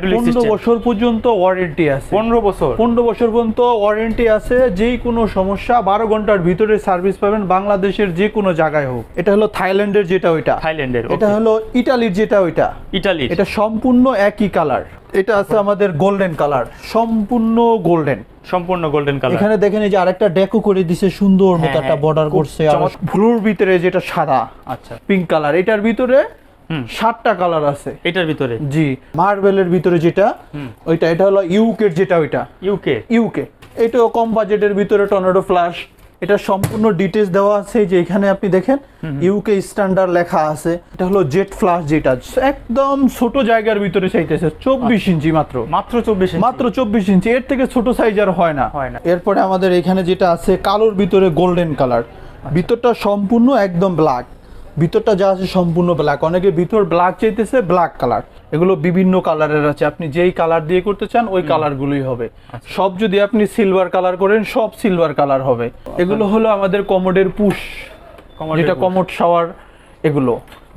পনেরো বছর পর্যন্ত ওয়ারেন্টি আছে। পনেরো বছর। পনেরো বছর পর্যন্ত ওয়ারেন্টি আছে যে কোনো সমস্যা বারো ঘণ্টার ভিতরে সার্ভিস পাবেন বাংলাদেশের যে কোনো জায়গায় হোক। এটা হলো থাইল্যান্ডের যেটা ওইটা। থাইল্যান্ডের এটা হলো ইটালির যেটা ওইটা। ইটালি এটা সম্পূর্ণ একই কালার এটা আছে আমাদের গোল্ডেন কালার সম্পূর্ণ গোল্ডেন সম্পূর্ণ গোল্ডেন কালার এখানে দেখেন এই যে আরেকটা ডেকো করে দিছে সুন্দর মতো একটা বর্ডার করছে। আর ভিতরে যেটা সাদা আচ্ছা। পিঙ্ক কালার এটার ভিতরে সাতটা কালার আছে। এটার ভিতরে? জি মার্বেলের ভিতরে যেটা ওইটা এটা হলো ইউকের যেটা ওইটা। ইউকে ইউকে এটাও কম বাজেটের ভিতরে টর্নেডো ফ্ল্যাশ এটা সম্পূর্ণ ডিটেলস দেওয়া আছে যে এখানে আপনি দেখেন ইউকে স্ট্যান্ডার্ড লেখা আছে। এটা হলো জেট ফ্ল্যাশ যেটা একদম ছোট জায়গার ভিতরে চাইতেছে চব্বিশ ইঞ্চি মাত্র। মাত্র চব্বিশ মাত্র চব্বিশ ইঞ্চি এর থেকে ছোট সাইজ আর হয় না। হয় না। এরপরে আমাদের এখানে যেটা আছে কালোর ভিতরে গোল্ডেন কালার ভিতরটা সম্পূর্ণ একদম ব্ল্যাক ভিতরটা যা আছে সম্পূর্ণ ব্ল্যাক অনেকে ভিতর ব্ল্যাক চাইতেছে ব্ল্যাক কালার এগুলো বিভিন্ন কালারের আছে। আপনি যেই কালার দিয়ে করতে চান ওই কালারগুলোই হবে। সব যদি আপনি সিলভার কালার করেন সব সিলভার কালার হবে। এগুলো হলো আমাদের কমোডের পুশ যেটা কমোড শাওয়ার এগুলো।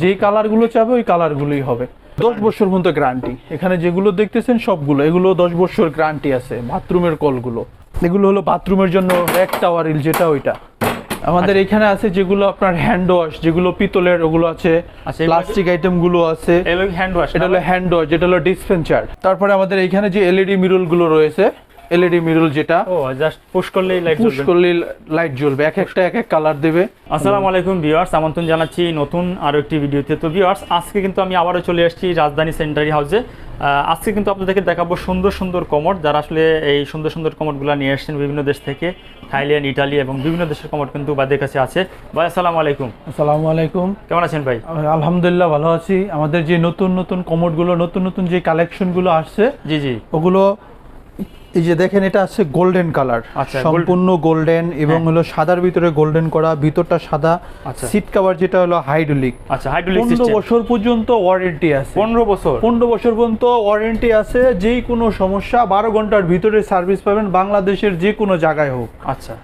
যেই কালারগুলো চাবে ওই কালারগুলোই হবে। দশ বছর পর্যন্ত গ্যারান্টি এখানে যেগুলো দেখতেছেন সবগুলো। এগুলো দশ বছর গ্যারান্টি আছে বাথরুমের কলগুলো। এগুলো হলো বাথরুমের জন্য এক টাওয়ারিল যেটা ওইটা। আমাদের এখানে আছে যেগুলো আপনার হ্যান্ড ওয়াশ যেগুলো পিতলের ওগুলো আছে আচ্ছা, প্লাস্টিক আইটেমগুলো আছে। হ্যান্ড ওয়াশ এটা হলো হ্যান্ড ওয়াশ যেটা হলো ডিসপেন্সার তারপরে আমাদের এখানে যে এলইডি মিরলগুলো রয়েছে এলইডি মিরল যেটা ও জাস্ট পুশ করলেই লাইট পুশ করলে লাইট জ্বলবে। এক একটা এক এক কালার দেবে। আসসালামু আলাইকুম ভিউয়ার্স আমন্ত্রণ জানাচ্ছি নতুন আরও একটি ভিডিওতে। তো ভিউয়ার্স আজকে কিন্তু আমি আবারও চলে এসেছি রাজধানী সেন্টারি হাউসে আজকে কিন্তু আপনাদেরকে দেখাবো সুন্দর সুন্দর কমোড যারা আসলে এই সুন্দর সুন্দর কমোডগুলো নিয়ে এসেছেন বিভিন্ন দেশ থেকে থাইল্যান্ড ইটালি এবং বিভিন্ন দেশের কমোড কিন্তু বাদের কাছে আছে। ভাই আসসালামু আলাইকুম। আসসালামু আলাইকুম। কেমন আছেন ভাই? আলহামদুলিল্লাহ ভালো আছি। আমাদের যে নতুন নতুন কমোডগুলো নতুন নতুন যে কালেকশনগুলো আসছে জি জি। ওগুলো এই যে দেখেন এটা আছে গোল্ডেন কালার আচ্ছা, সম্পূর্ণ গোল্ডেন এবং হ্যাঁ। হলো সাদার ভিতরে গোল্ডেন করা ভিতরটা সাদা। আচ্ছা। সিট কভার যেটা হলো হাইড্রোলিক আচ্ছা হাইড্রোলিক পনেরো বছর পর্যন্ত ওয়ারেন্টি আছে। পনেরো বছর। পনেরো বছর পর্যন্ত ওয়ারেন্টি আছে। যেই কোনো সমস্যা বারো ঘণ্টার ভিতরে সার্ভিস পাবেন বাংলাদেশের যে কোনো জায়গায় হোক। আচ্ছা।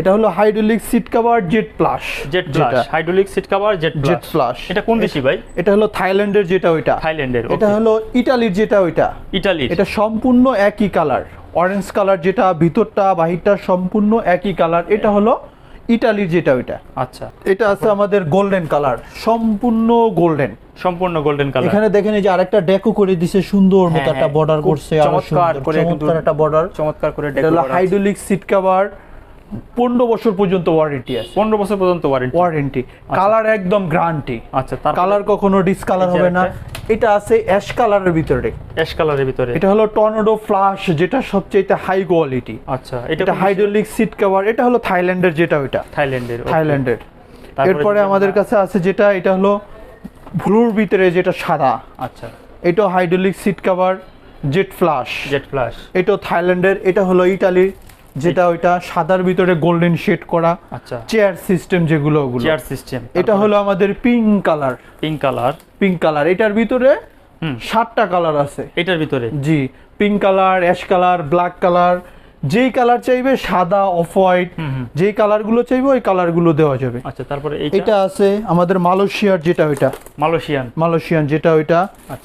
এটা হলো hydraulic seat cover jet plus jet plus hydraulic seat cover jet jet plus এটা কোন দেশি ভাই? এটা হলো থাইল্যান্ডের যেটা ওইটা। থাইল্যান্ডের এটা হলো ইটালির যেটা ওইটা। ইটালি এটা সম্পূর্ণ একই কালার অরেঞ্জ কালার যেটা ভিতরটা বাহিরটা সম্পূর্ণ একই কালার এটা হলো ইটালির যেটা ওইটা। আচ্ছা। এটা আছে আমাদের গোল্ডেন কালার সম্পূর্ণ গোল্ডেন সম্পূর্ণ গোল্ডেন কালার এখানে দেখেন এই যে আরেকটা ডেকো করে দিছে সুন্দর মতো একটা বর্ডার করছে আরও চমৎকার করে একটা বর্ডার চমৎকার করে এটা হলো হাইড্রোলিক সিট কভার পনেরো বছর পর্যন্ত ওয়ারেন্টি আছে। পনেরো বছর পর্যন্ত ওয়ারেন্টি ওয়ারেন্টি কালার একদম গ্যারান্টি আচ্ছা তার কালার কখনো ডিসকালার হবে না। এটা আছে অ্যাশ কালারের ভিতরে। অ্যাশ কালারের ভিতরে। এটা হলো টর্নেডো ফ্লাশ যেটা সবচেয়ে হাই কোয়ালিটি আচ্ছা এটা হাইড্রোলিক সিট কভার এটা হলো থাইল্যান্ডের যেটা ওইটা। থাইল্যান্ডের থাইল্যান্ডের এরপরে আমাদের কাছে আছে যেটা এটা হলো ব্লুর ভিতরে যেটা সাদা। আচ্ছা। এটা hydraulic seat cover jet flush jet flush এটা থাইল্যান্ডের এটা হলো ইটালির যেটা ওইটা সাদার ভিতরে গোল্ডেন শেড করা আচ্ছা। চেয়ার সিস্টেম যেগুলো ওগুলো। চেয়ার সিস্টেম এটা হলো আমাদের pink colour pink colour pink colour এটার ভিতরে সাতটা কালার আছে। এটার ভিতরে? জি pink colour ash colour black colour যেই কালার চাইবে সাদা অফ হোয়াইট যেই কালারগুলো চাইবে ওই কালারগুলো দেওয়া যাবে। আচ্ছা তারপরে এটা আছে আমাদের মালয়েশিয়ার যেটা ওইটা। মালয়েশিয়ান? মালয়েশিয়ান যেটা ওইটা।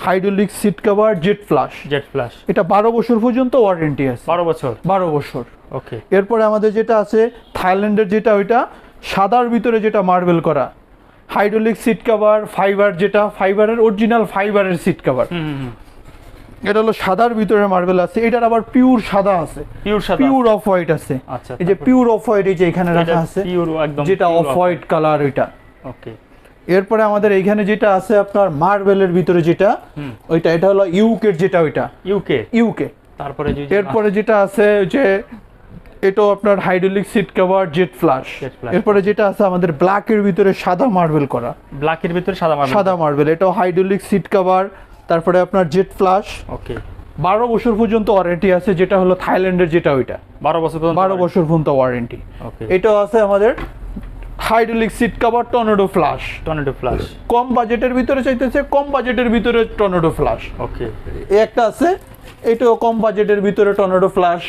Hydraulic seat cover jet flush jet flush এটা বারো বছর পর্যন্ত ওয়ারেন্টি আছে। বারো বছর? বারো বছর। ওকে এরপরে আমাদের যেটা আছে থাইল্যান্ডের যেটা ওইটা সাদার ভিতরে যেটা মার্বেল করা। হাইড্রোলিক সিট কভার ফাইবার যেটা ফাইবারের অরিজিনাল ফাইবারের সিট কভার এটা হলো সাদার ভিতরে মার্বেল আছে এটার আবার পিওর সাদা আছে। পিওর সাদা পিওর অফ হোয়াইট আছে। আচ্ছা এই যে পিওর অফ হোয়াইট এই যে এখানে রাখা আছে পিওর একদম যেটা অফ হোয়াইট কালার ওইটা ওকে এরপরে আমাদের এইখানে যেটা আছে আপনার মার্বেলের ভিতরে যেটা ওইটা এটা হলো ইউকের যেটা ওইটা। ইউকে ইউকে তারপরে যে এরপরে যেটা আছে যে এটাও আপনার hydraulic seat cover jet flush এরপরে যেটা আছে আমাদের ব্ল্যাকের ভিতরে সাদা মার্বেল করা। ব্ল্যাকের ভিতরে সাদা মার্বেল সাদা মার্বেল এটাও হাইড্রোলিক সিট কভার তারপরে আপনার জেট ফ্লাশ। ওকে বারো বছর পর্যন্ত ওয়ারেন্টি আছে যেটা হলো থাইল্যান্ডের যেটা ওইটা। বারো বছর বারো বছর পর্যন্ত ওয়ারেন্টি। ওকে এটাও আছে আমাদের hydraulic seat cover tornado flush. Tornado flush কম বাজেটের ভিতরে চাইতেছে কম বাজেটের ভিতরে টর্নেডো ফ্লাশ। ওকে এই একটা আছে এটাও কম বাজেটের ভিতরে টর্নেডো ফ্লাশ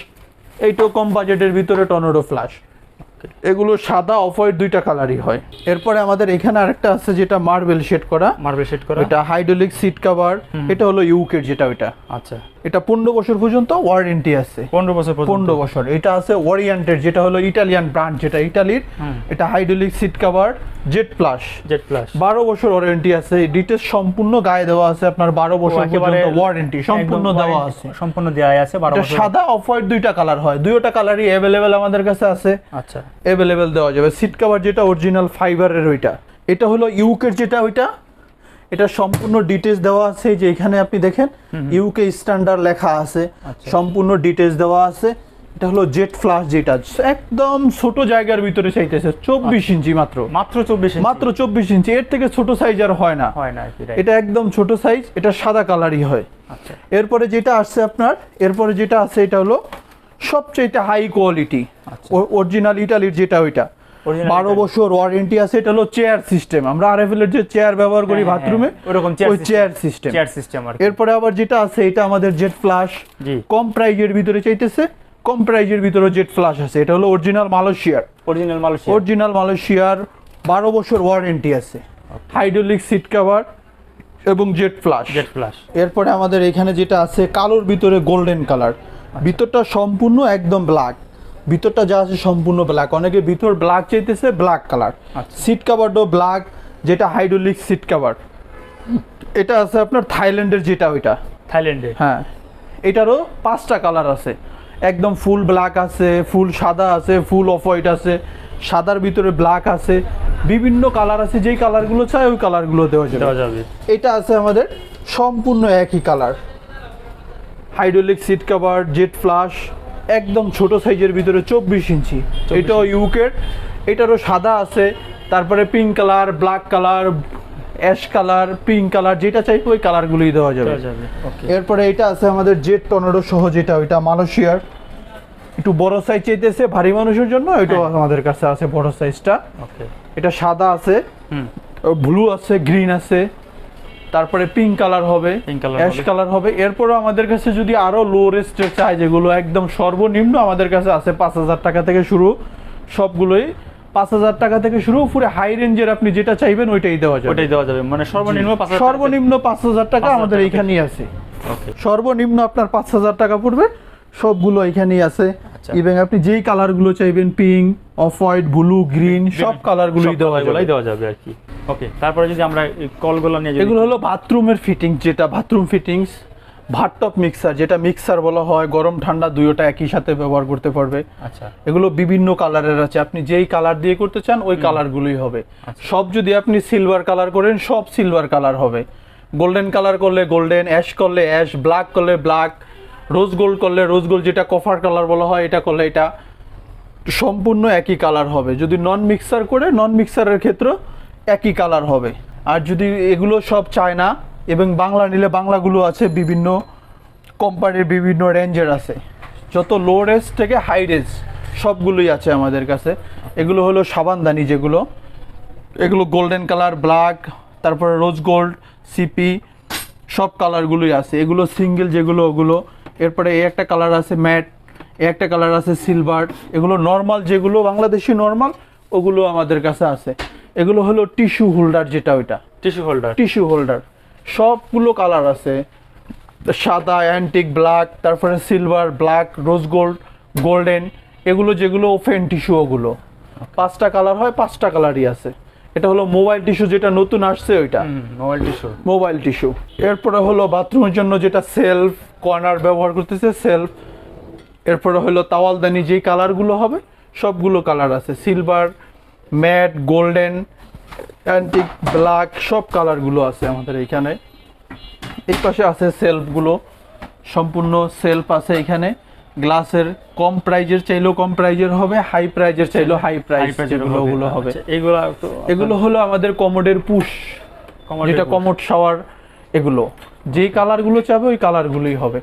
এইটাও কম বাজেটের ভিতরে টর্নেডো ফ্লাশ। এগুলো সাদা অফ হোয়াইট দুইটা কালারই হয়। এরপরে আমাদের এখানে আরেকটা আছে যেটা মার্বেল শেড করা। মার্বেল শেড করা? এটা হাইড্রোলিক সিট কভার এটা হলো ইউকের যেটা ওইটা। আচ্ছা। এটা পনেরো বছর পর্যন্ত ওয়ারেন্টি আছে। পনেরো বছর পর্যন্ত? পনেরো বছর। এটা আছে ওরিয়েন্টেড যেটা হলো ইটালিয়ান ব্র্যান্ড যেটা ইটালির এটা hydraulic seat cover jet plus jet plus বারো বছর ওয়ারেন্টি আছে ডিটেলস সম্পূর্ণ গায়ে দেওয়া আছে আপনার বারো বছর পর্যন্ত ওয়ারেন্টি সম্পূর্ণ দেওয়া আছে। সম্পূর্ণ দেওয়া আছে বারো বছর। সাদা অফ হোয়াইট দুইটা কালার হয়। দুইটা কালারই অ্যাভেলেবেল আমাদের কাছে আছে। আচ্ছা। অ্যাভেলেবেল দেওয়া যাবে। সিট কভার যেটা অরিজিনাল ফাইবারের ওইটা। এটা হলো ইউকের যেটা ওইটা। এটা সম্পূর্ণ ডিটেলস দেওয়া আছে যে এখানে আপনি দেখেন। ইউকে স্ট্যান্ডার্ড লেখা আছে। আচ্ছা। সম্পূর্ণ ডিটেলস দেওয়া আছে। এটা হলো জেট ফ্লাশ যেটা একদম ছোট জায়গার ভিতরে চাইতেছে চব্বিশ আচ্ছা। ইঞ্চি মাত্র। মাত্র চব্বিশ মাত্র চব্বিশ ইঞ্চি এর থেকে ছোট সাইজ আর হয় না। হয় না আর? এটা একদম ছোট সাইজ এটা সাদা কালারই হয়। আচ্ছা। এরপরে যেটা আসছে আপনার এরপরে যেটা আছে এটা হলো সবচেয়ে হাই কোয়ালিটি। অরিজিনাল ইটালির যেটা ওইটা। বারো বছর ওয়ারেন্টি আছে এটা হলো চেয়ার সিস্টেম আমরা আরএফএল এর যে চেয়ার ব্যবহার করি হ্যাঁ, হ্যাঁ, বাথরুমে হ্যাঁ, ওরকম ওই চেয়ার সিস্টেম চেয়ার সিস্টেম আর এরপরে আবার যেটা আছে এটা আমাদের জেট ফ্লাশ কম প্রাইজের ভিতরে চাইতেছে কম প্রাইজের ভিতরে জেট ফ্লাশ আছে। এটা হলো অরিজিনাল মালয়েশিয়ার। অরিজিনাল মালয়েশিয়া অরিজিনাল মালয়েশিয়ার বারো বছর ওয়ারেন্টি আছে। হাইড্রোলিক সিট কভার এবং জেট ফ্লাশ জেড প্লাস এরপরে আমাদের এখানে যেটা আছে কালোর ভিতরে গোল্ডেন কালার ভিতরটা সম্পূর্ণ একদম ব্ল্যাক ভিতরটা যা আছে সম্পূর্ণ ব্ল্যাক অনেকে ভিতর ব্ল্যাক চাইতেছে ব্ল্যাক কালার আচ্ছা। সিট কাভারটাও ব্ল্যাক যেটা হাইড্রোলিক সিট কাভার এটা আছে আপনার থাইল্যান্ডের যেটা ওইটা। থাইল্যান্ডে হ্যাঁ। এটারও পাঁচটা কালার আছে। একদম ফুল ব্ল্যাক আছে ফুল সাদা আছে ফুল অফ হোয়াইট আছে সাদার ভিতরে ব্ল্যাক আছে বিভিন্ন কালার আছে যেই কালারগুলো চাই ওই কালারগুলো দেওয়া যাবে। দেওয়া যাবে। এটা আছে আমাদের সম্পূর্ণ একই colour hydraulic seat cover jet flush একদম ছোট সাইজের ভিতরে চব্বিশ ইঞ্চি। এটাও ইউকের এটারও সাদা আছে তারপরে pink colour black colour ash colour pink colour যেটা চাইব ওই কালারগুলোই দেওয়া যাবে। এরপরে এটা আছে আমাদের জেট টর্নেডো সহ যেটা ওইটা মালয়েশিয়ার। একটু বড় সাইজ চাইতেছে ভারী মানুষের জন্য এটাও আমাদের কাছে আছে বড় সাইজটা এটা সাদা আছে ব্লু আছে গ্রিন আছে। তারপরে পিঙ্ক কালার হবে অ্যাশ কালার হবে। এরপরও আমাদের কাছে যদি আরও লো রেস্টের চাই যেগুলো একদম সর্বনিম্ন আমাদের কাছে আছে পাঁচ হাজার টাকা থেকে শুরু সবগুলোই পাঁচ হাজার টাকা থেকে শুরু পুরো হাই রেঞ্জের আপনি যেটা চাইবেন ওইটাই দেওয়া যাবে। ওটাই দেওয়া যাবে। মানে সর্বনিম্ন সর্বনিম্ন পাঁচ হাজার টাকা আমাদের এইখানেই আছে। সর্বনিম্ন আপনার পাঁচ হাজার টাকা পড়বে। সবগুলো এখানেই আছে। আচ্ছা। এবং আপনি যেই কালারগুলো চাইবেন pink off white blue green সব কালারগুলোই দেওয়া যাবে। দেওয়া যাবে আর কি। ওকে তারপরে যদি আমরা কলগুলো নিয়ে এগুলো হলো বাথরুমের ফিটিংস যেটা বাথরুম ফিটিংস ভাতটপ মিক্সার যেটা মিক্সার বলা হয় গরম ঠান্ডা দুইটা একই সাথে ব্যবহার করতে পারবে। আচ্ছা। এগুলো বিভিন্ন কালারের আছে। আপনি যেই কালার দিয়ে করতে চান ওই কালারগুলোই হবে। আচ্ছা। সব যদি আপনি সিলভার কালার করেন সব সিলভার কালার হবে। গোল্ডেন কালার করলে গোল্ডেন অ্যাশ করলে অ্যাশ ব্ল্যাক করলে ব্ল্যাক রোজ গোল্ড করলে রোজ গোল্ড যেটা কফার কালার বলা হয় এটা করলে এটা সম্পূর্ণ একই কালার হবে। যদি নন মিক্সার করে নন মিক্সারের ক্ষেত্রে একই কালার হবে। আর যদি এগুলো সব চায় না এবং বাংলা নিলে বাংলাগুলো আছে বিভিন্ন কোম্পানির বিভিন্ন রেঞ্জের আছে। যত লো রেঞ্জ থেকে হাই রেঞ্জ সবগুলোই আছে আমাদের কাছে। এগুলো হলো সাবানদানি যেগুলো। এগুলো গোল্ডেন কালার ব্ল্যাক তারপরে রোজ গোল্ড সিপি সব কালারগুলোই আছে। এগুলো সিঙ্গেল যেগুলো ওগুলো। এরপরে এই একটা কালার আছে ম্যাট এই একটা কালার আছে সিলভার এগুলো নর্মাল যেগুলো বাংলাদেশি নর্মাল ওগুলো আমাদের কাছে আছে। এগুলো হলো টিস্যু হোল্ডার যেটা ওইটা। টিস্যু হোল্ডার টিস্যু হোল্ডার সবগুলো কালার আছে। সাদা অ্যান্টিক ব্ল্যাক তারপরে silver black rose gold golden এগুলো যেগুলো ওপেন টিস্যু ওগুলো। পাঁচটা কালার হয় পাঁচটা কালারই আছে। এটা হলো মোবাইল টিস্যু যেটা নতুন আসছে ওইটা। মোবাইল টিস্যু মোবাইল টিস্যু এরপরে হলো বাথরুমের জন্য যেটা সেলফ কর্নার ব্যবহার করতেছে সেলফ এরপরে হলো তাওয়ালদানি যেই কালারগুলো হবে সবগুলো কালার আছে। Silver matt golden antique black সব কালারগুলো আছে আমাদের এইখানে এই পাশে আছে সেলফগুলো সম্পূর্ণ সেলফ আছে এখানে। গ্লাসের কম প্রাইজের চাইলেও কম প্রাইজের হবে হাই প্রাইজের চাইলেও হাই প্রাইজ এগুলো হবে। আচ্ছা, এগুলো এগুলো হলো আমাদের কমোডের পুশ যেটা। কমোড শাওয়ার এগুলো। যেই কালারগুলো চাবে ওই কালারগুলোই হবে।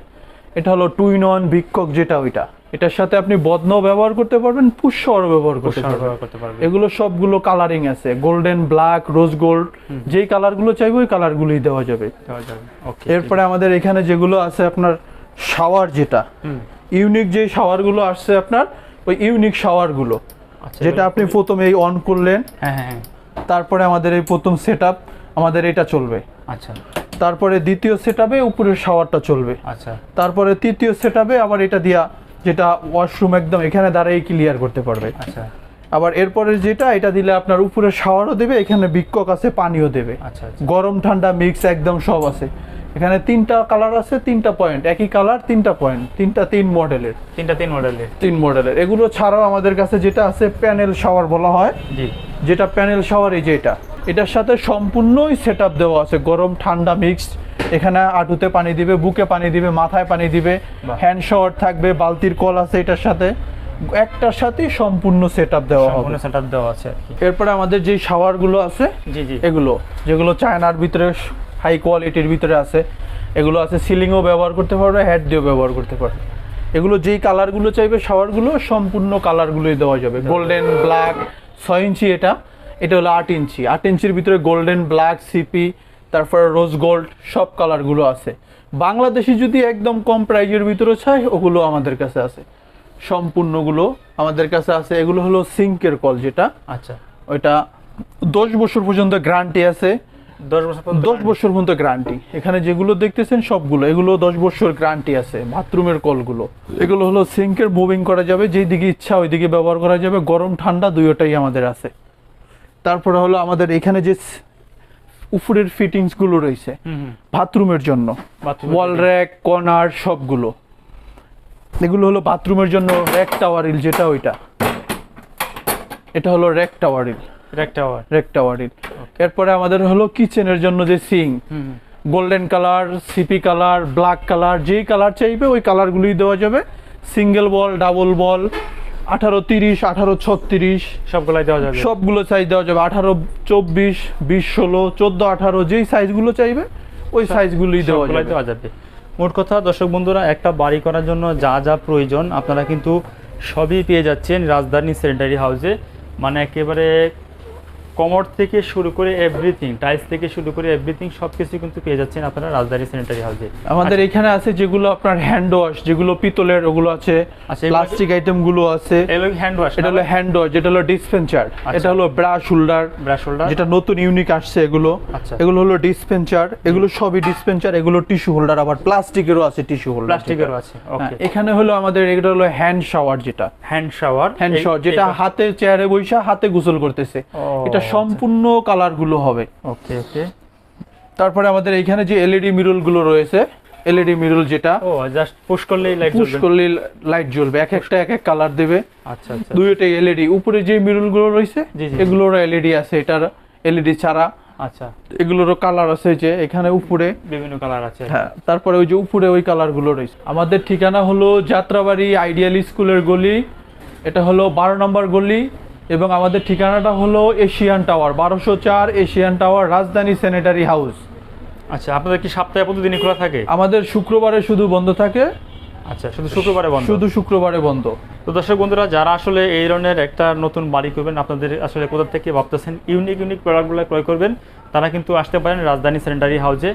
এটা হলো টু টুইন অন ভিক্ষক যেটা ওইটা। এটার সাথে আপনি বদনাও ব্যবহার করতে পারবেন পুশ শাওয়ার ব্যবহার করতে পারবেন। পারবে এগুলো সবগুলো কালারিং আছে গোল্ডেন ব্ল্যাক রোজ গোল্ড যেই কালারগুলো চাইবে ওই কালারগুলোই দেওয়া যাবে। দেওয়া যাবে। এরপরে আমাদের এখানে যেগুলো আছে আপনার শাওয়ার যেটা ইউনিক যে শাওয়ারগুলো আসছে আপনার ওই ইউনিক শাওয়ারগুলো আচ্ছা, যেটা আপনি প্রথমে এই অন করলেন। হ্যাঁ হ্যাঁ হ্যাঁ। তারপরে আমাদের এই প্রথম সেট আমাদের এটা চলবে। আচ্ছা। তারপরে দ্বিতীয় সেট উপরের শাওয়ারটা চলবে। আচ্ছা। তারপরে তৃতীয় সেট আবার এটা দিয়া যেটা ওয়াশরুম একদম এখানে দাঁড়িয়ে ক্লিয়ার করতে পারবে। আচ্ছা। আবার এরপরে যেটা এটা দিলে আপনার উপরে শাওয়ারও দেবে এখানে বিক্ষক আছে পানিও দেবে। আচ্ছা আচ্ছা। গরম ঠান্ডা মিক্স একদম সব আছে। এখানে তিনটা কালার আছে তিনটা পয়েন্ট একই কালার তিনটা পয়েন্ট তিনটা তিন মডেলের তিনটা তিন মডেলের তিন মডেলের এগুলো ছাড়াও আমাদের কাছে যেটা আছে প্যানেল শাওয়ার বলা হয়। জি। যেটা প্যানেল শাওয়ার এই যে এটা। এটার সাথে সম্পূর্ণই সেট দেওয়া আছে। গরম ঠান্ডা মিক্সড এখানে আটুতে পানি দিবে বুকে পানি দিবে মাথায় পানি দিবে। হ্যান্ড শাওয়ার থাকবে বালতির কল আছে এটার সাথে। একটার সাথেই সম্পূর্ণ সেট আপ দেওয়া হবে। সেট আপ দেওয়া আছে এরপরে আমাদের যে শাওয়ারগুলো আছে জি জি। এগুলো যেগুলো চায়নার ভিতরে হাই কোয়ালিটির ভিতরে আছে এগুলো আছে সিলিংও ব্যবহার করতে পারবে হেড দিয়েও ব্যবহার করতে পারবে। এগুলো যেই কালারগুলো চাইবে শাওয়ারগুলো সম্পূর্ণ কালারগুলোই দেওয়া যাবে। গোল্ডেন ব্ল্যাক ছয় ইঞ্চি এটা। এটা হলো আট ইঞ্চি। আট ইঞ্চির ভিতরে গোল্ডেন ব্ল্যাক সিপি তারপরে রোজ গোল্ড সব কালারগুলো আছে। বাংলাদেশি যদি একদম কম প্রাইজের ভিতরে চাই ওগুলো আমাদের কাছে আছে। সম্পূর্ণগুলো আমাদের কাছে আছে। এগুলো হলো সিঙ্কের কল যেটা। আচ্ছা। ওইটা দশ বছর পর্যন্ত গ্যারান্টি আছে। দশ বছর দশ বছর পর্যন্ত গ্যারান্টি এখানে যেগুলো দেখতেছেন সবগুলো। এগুলো দশ বছর গ্যারান্টি আছে বাথরুমের কলগুলো। এগুলো হলো সিঙ্কের মুভিং করা যাবে। যেই দিকে ইচ্ছা ওই দিকে ব্যবহার করা যাবে। গরম ঠান্ডা দুইটাই আমাদের আছে। তারপরে হলো আমাদের এখানে যে উপরের ফিটিংসগুলো রয়েছে বাথরুমের জন্য ওয়াল র্যাক কর্নার সবগুলো। এগুলো হলো বাথরুমের জন্য র্যাক টাওয়ারিল যেটা ওইটা। এটা হলো র্যাক টাওয়ারিল একটা আবার রেক টাওয়ারিল এরপরে আমাদের হলো কিচেনের জন্য যে sink. Golden colour CP colour black colour যেই কালার চাইবে ওই কালারগুলোই দেওয়া যাবে। সিঙ্গেল বল ডাবল বল আঠারো তিরিশ আঠারো ছত্রিশ। সবগুলাই দেওয়া যাবে। সবগুলো সাইজ দেওয়া যাবে। আঠারো চব্বিশ বিশ ষোলো চোদ্দ আঠারো যেই সাইজগুলো চাইবে ওই সাইজগুলোই দেওয়া দেওয়া যাবে। মোট কথা দর্শক বন্ধুরা একটা বাড়ি করার জন্য যা যা প্রয়োজন আপনারা কিন্তু সবই পেয়ে যাচ্ছেন রাজধানী সেন্টারি হাউসে। মানে একেবারে কমর থেকে শুরু করে এভরিথিং টাইলস থেকে শুরু করে এভরিথিং সব কিছু কিন্তু পেয়ে যাচ্ছেন আপনারা রাজধানী স্যানিটারি হাউসে আমাদের এখানে আছে যেগুলো আপনার হ্যান্ড ওয়াশ যেগুলো পিতলের ওগুলো আছে আচ্ছা, এগুলো- প্লাস্টিক আইটেমগুলো আছে। হ্যান্ড ওয়াশ এটা হলো হ্যান্ড ওয়াশ যেটা হলো ডিসপেন্সার আচ্ছা। এটা হলো ব্রাশ হোল্ডার ব্রাশ হোল্ডার যেটা নতুন ইউনিক আসছে এগুলো। আচ্ছা। এগুলো হলো ডিসপেন্সার এগুলো সবই ডিসপেন্সার এগুলো টিস্যু হোল্ডার আবার প্লাস্টিকেরও আছে টিস্যু হোল্ডার প্লাস্টিকেরও আছে ওকে এখানে হলো আমাদের এটা হলো হ্যান্ড শাওয়ার যেটা। হ্যান্ড শাওয়ার হ্যান্ড শাওয়ার যেটা হাতে চেয়ারে বৈশা হাতে গোসল করতেছে। এটা সম্পূর্ণ কালারগুলো হবে। ওকে ওকে। তারপরে আমাদের এইখানে যে এলইডি মিরলগুলো রয়েছে এলইডি মিরল যেটা ও জাস্ট পুশ করলেই লাইট পুশ করলেই লাইট জ্বলবে। এক একটা এক এক কালার দেবে। আচ্ছা আচ্ছা। দুইটাই এলইডি। উপরে যে মিরলগুলো রয়েছে। এগুলোর এলইডি আছে এটার এলইডি ছাড়া। আচ্ছা। এগুলোরও কালার আছে যে এখানে উপরে। বিভিন্ন কালার আছে। হ্যাঁ তারপরে ওই যে উপরে ওই কালারগুলো রয়েছে। আমাদের ঠিকানা হলো যাত্রাবাড়ি আইডিয়াল স্কুলের গলি। এটা হলো বারো নম্বর গলি। এবং আমাদের ঠিকানাটা হলো এশিয়ান টাওয়ার বারোশো চার Asian tower Rajdhani sanitary house. আচ্ছা আপনাদের কি সপ্তাহে প্রতিদিনই খোলা থাকে? আমাদের শুক্রবারে শুধু বন্ধ থাকে। আচ্ছা শুধু শুক্রবারে বন্ধ? শুধু শুক্রবারে বন্ধ। তো দর্শক বন্ধুরা যারা আসলে এই ধরনের একটা নতুন বাড়ি করবেন আপনাদের আসলে কোথা থেকে ভাবতেছেন ইউনিক ইউনিক প্রোডাক্টগুলো ক্রয় করবেন তারা কিন্তু আসতে পারেন রাজধানী স্যানিটারি হাউসে।